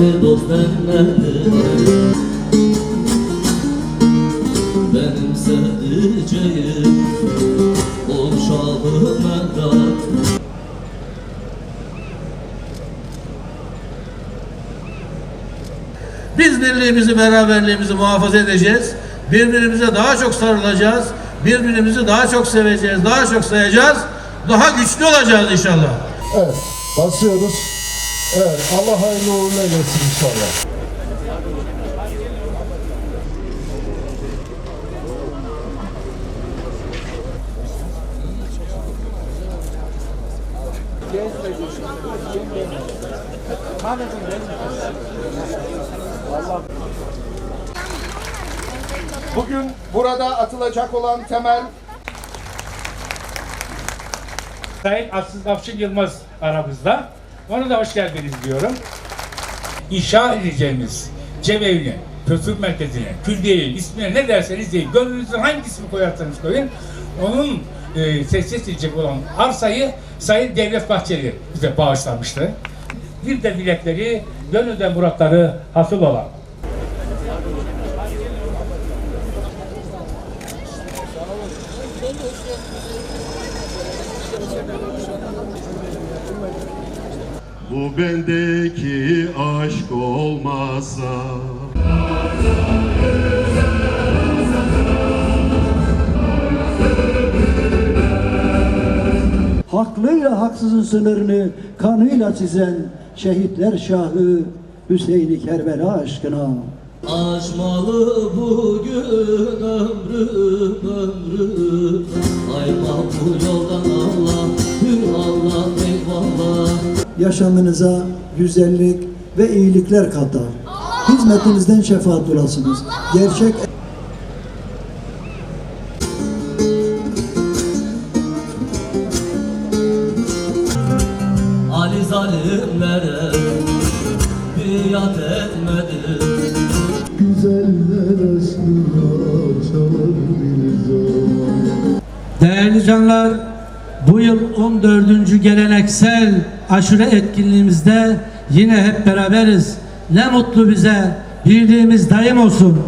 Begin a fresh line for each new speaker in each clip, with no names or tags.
denmedi, dost denmedi Benim sevdiceğim O şahı merak
Biz birliğimizi, beraberliğimizi muhafaza edeceğiz. Birbirimize daha çok sarılacağız. Birbirimizi daha çok seveceğiz, daha çok sayacağız. Daha güçlü olacağız inşallah.
Evet, basıyoruz. Evet, Allah hayırlı uğurlu eylesin inşallah.
Bugün burada atılacak olan temel
Sayın Aslı Afşin Yılmaz aramızda. Ona da hoş geldiniz diyorum. İnşa edeceğimiz cemevini, kültür merkezine, külliyeyi, ismine ne derseniz deyin. Gönlünüzün hangi ismi koyarsanız koyun. Onun e, tesis edilecek olan arsayı Sayın Devlet Bahçeli bize bağışlamıştı. Bir de dilekleri, gönülden muratları hasıl olan.
Bu bendeki aşk olmasa
haklıyla haksızın sınırını kanıyla çizen şehitler şahı Hüseyin-i Kerbela aşkına.
Aşmalı bugün ömrüm ömrüm Ayma bu yoldan Allah Hür Allah
Yaşamınıza güzellik ve iyilikler katar. Hizmetinizden şefaat bulasınız. Gerçek
Ali zalimlere biat etmedi
Güzeller aşkına çalar bir zaman.
Değerli canlar, bu yıl 14. geleneksel aşure etkinliğimizde yine hep beraberiz. Ne mutlu bize, birliğimiz daim olsun.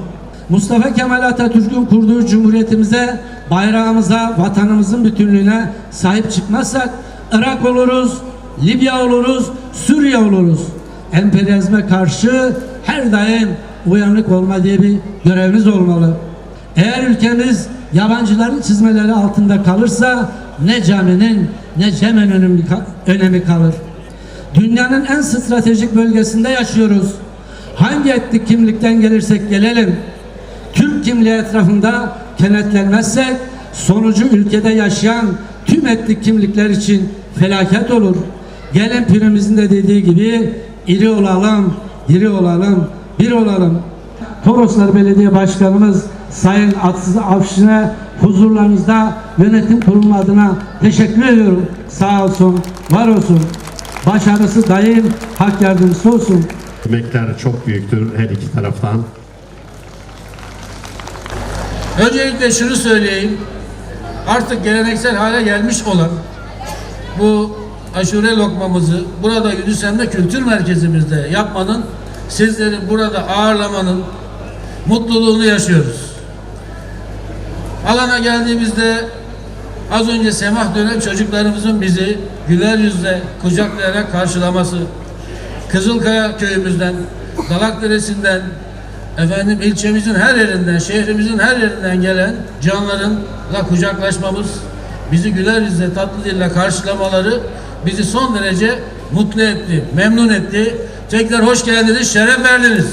Mustafa Kemal Atatürk'ün kurduğu cumhuriyetimize, bayrağımıza, vatanımızın bütünlüğüne sahip çıkmazsak Irak oluruz, Libya oluruz, Suriye oluruz. Emperyalizme karşı her daim uyanık olma diye bir görevimiz olmalı. Eğer ülkemiz yabancıların çizmeleri altında kalırsa ne caminin ne cemen önemi, önemi kalır. Dünyanın en stratejik bölgesinde yaşıyoruz. Hangi etnik kimlikten gelirsek gelelim, Türk kimliği etrafında kenetlenmezsek sonucu ülkede yaşayan tüm etnik kimlikler için felaket olur. Gelin pirimizin de dediği gibi iri olalım, diri olalım, bir olalım. Toroslar Belediye Başkanımız Sayın Atsız Afşin'e huzurlarınızda yönetim kurulu adına teşekkür ediyorum. Sağ olsun, var olsun. Başarısı daim hak yardımcısı olsun.
emekler çok büyüktür her iki taraftan.
Öncelikle şunu söyleyeyim. Artık geleneksel hale gelmiş olan bu aşure lokmamızı burada Yunus Emre Kültür Merkezimizde yapmanın, sizleri burada ağırlamanın mutluluğunu yaşıyoruz. Alana geldiğimizde az önce semah dönem çocuklarımızın bizi güler yüzle kucaklayarak karşılaması, Kızılkaya köyümüzden, Dalak Deresi'nden, efendim ilçemizin her yerinden, şehrimizin her yerinden gelen canlarınla kucaklaşmamız, bizi güler yüzle, tatlı dille karşılamaları bizi son derece mutlu etti, memnun etti. Tekrar hoş geldiniz, şeref verdiniz.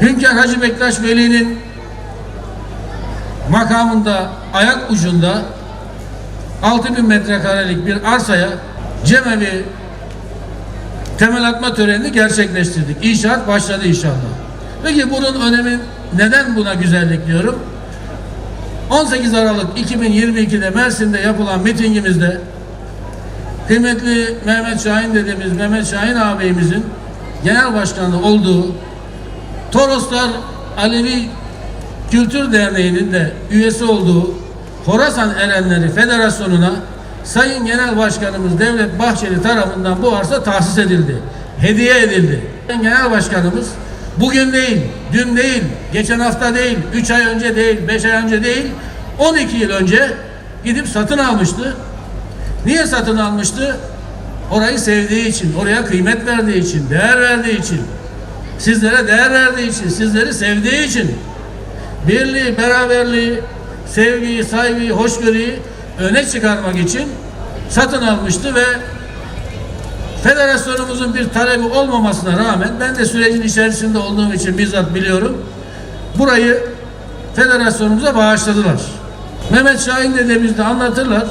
Hünkar Hacı Bektaş Veli'nin makamında ayak ucunda 6000 metrekarelik bir arsaya cemevi temel atma törenini gerçekleştirdik. İnşaat başladı inşallah. Peki bunun önemi neden buna güzellik diyorum? 18 Aralık 2022'de Mersin'de yapılan mitingimizde kıymetli Mehmet Şahin dediğimiz Mehmet Şahin ağabeyimizin genel başkanı olduğu Toroslar Alevi Kültür Derneği'nin de üyesi olduğu Horasan Erenleri Federasyonu'na Sayın Genel Başkanımız Devlet Bahçeli tarafından bu arsa tahsis edildi. Hediye edildi. Genel Başkanımız bugün değil, dün değil, geçen hafta değil, 3 ay önce değil, 5 ay önce değil, 12 yıl önce gidip satın almıştı. Niye satın almıştı? Orayı sevdiği için, oraya kıymet verdiği için, değer verdiği için, sizlere değer verdiği için, sizleri sevdiği için, birliği, beraberliği, sevgiyi, saygıyı, hoşgörüyü öne çıkarmak için satın almıştı ve federasyonumuzun bir talebi olmamasına rağmen ben de sürecin içerisinde olduğum için bizzat biliyorum. Burayı federasyonumuza bağışladılar. Mehmet Şahin dedemiz de anlatırlar.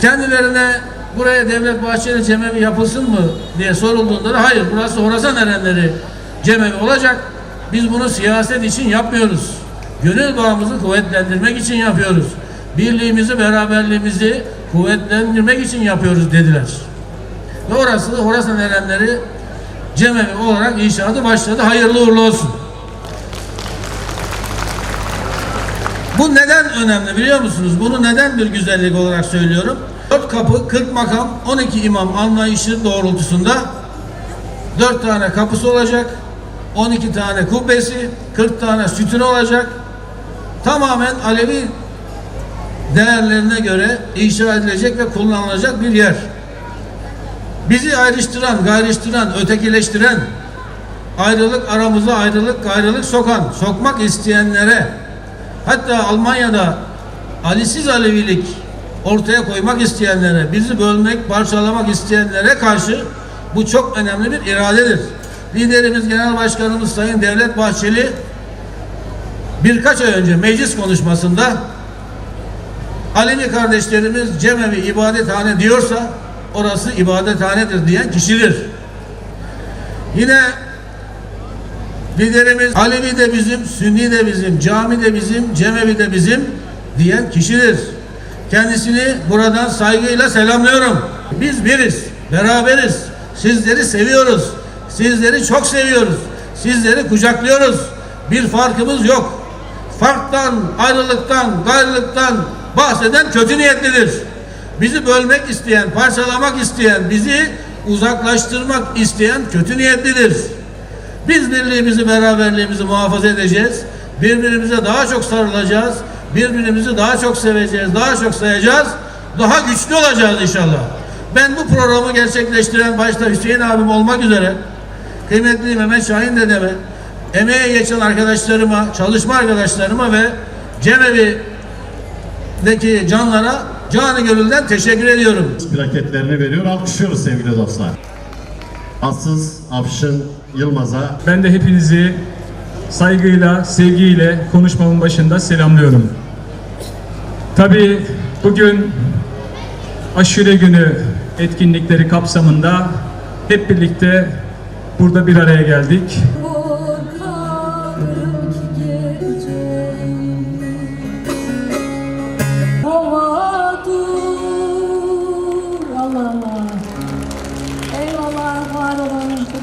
Kendilerine buraya Devlet Bahçeli cemevi yapılsın mı diye sorulduğunda da hayır burası Horasan erenleri cemevi olacak. Biz bunu siyaset için yapmıyoruz. Gönül bağımızı kuvvetlendirmek için yapıyoruz. Birliğimizi, beraberliğimizi kuvvetlendirmek için yapıyoruz dediler. Ve orası Horasan erenleri cemevi olarak inşaatı başladı. Hayırlı uğurlu olsun. Bu neden önemli biliyor musunuz? Bunu neden bir güzellik olarak söylüyorum? Dört kapı, 40 makam, 12 imam anlayışı doğrultusunda dört tane kapısı olacak, 12 tane kubbesi, 40 tane sütun olacak. Tamamen Alevi değerlerine göre inşa edilecek ve kullanılacak bir yer. Bizi ayrıştıran, gayrıştıran, ötekileştiren, ayrılık aramıza ayrılık, gayrılık sokan, sokmak isteyenlere, hatta Almanya'da Alisiz Alevilik ortaya koymak isteyenlere, bizi bölmek, parçalamak isteyenlere karşı bu çok önemli bir iradedir. Liderimiz Genel Başkanımız Sayın Devlet Bahçeli birkaç ay önce meclis konuşmasında Alevi kardeşlerimiz cemevi ibadethane diyorsa orası ibadethanedir diyen kişidir. Yine liderimiz Alevi de bizim, Sünni de bizim, cami de bizim, cemevi de bizim diyen kişidir. Kendisini buradan saygıyla selamlıyorum. Biz biriz, beraberiz. Sizleri seviyoruz. Sizleri çok seviyoruz. Sizleri kucaklıyoruz. Bir farkımız yok. Farktan, ayrılıktan, gayrılıktan bahseden kötü niyetlidir. Bizi bölmek isteyen, parçalamak isteyen, bizi uzaklaştırmak isteyen kötü niyetlidir. Biz birliğimizi, beraberliğimizi muhafaza edeceğiz. Birbirimize daha çok sarılacağız. Birbirimizi daha çok seveceğiz, daha çok sayacağız. Daha güçlü olacağız inşallah. Ben bu programı gerçekleştiren başta Hüseyin abim olmak üzere kıymetli Mehmet Şahin dedeme, emeğe geçen arkadaşlarıma, çalışma arkadaşlarıma ve Cemevi'deki canlara canı gönülden teşekkür ediyorum.
Plaketlerini veriyor. Alkışlıyoruz sevgili dostlar. Atsız Afşın Yılmaz'a
Ben de hepinizi saygıyla, sevgiyle konuşmamın başında selamlıyorum. Tabii bugün aşure günü etkinlikleri kapsamında hep birlikte burada bir araya geldik.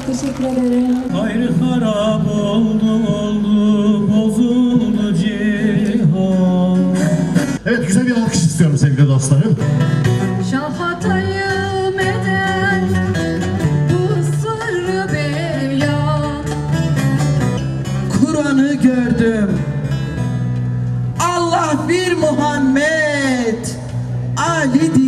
Teşekkür ederim
Hayır harap oldu oldu bozuldu cihan
Evet güzel bir alkış istiyorum sevgili dostlarım. Muhammed. Ali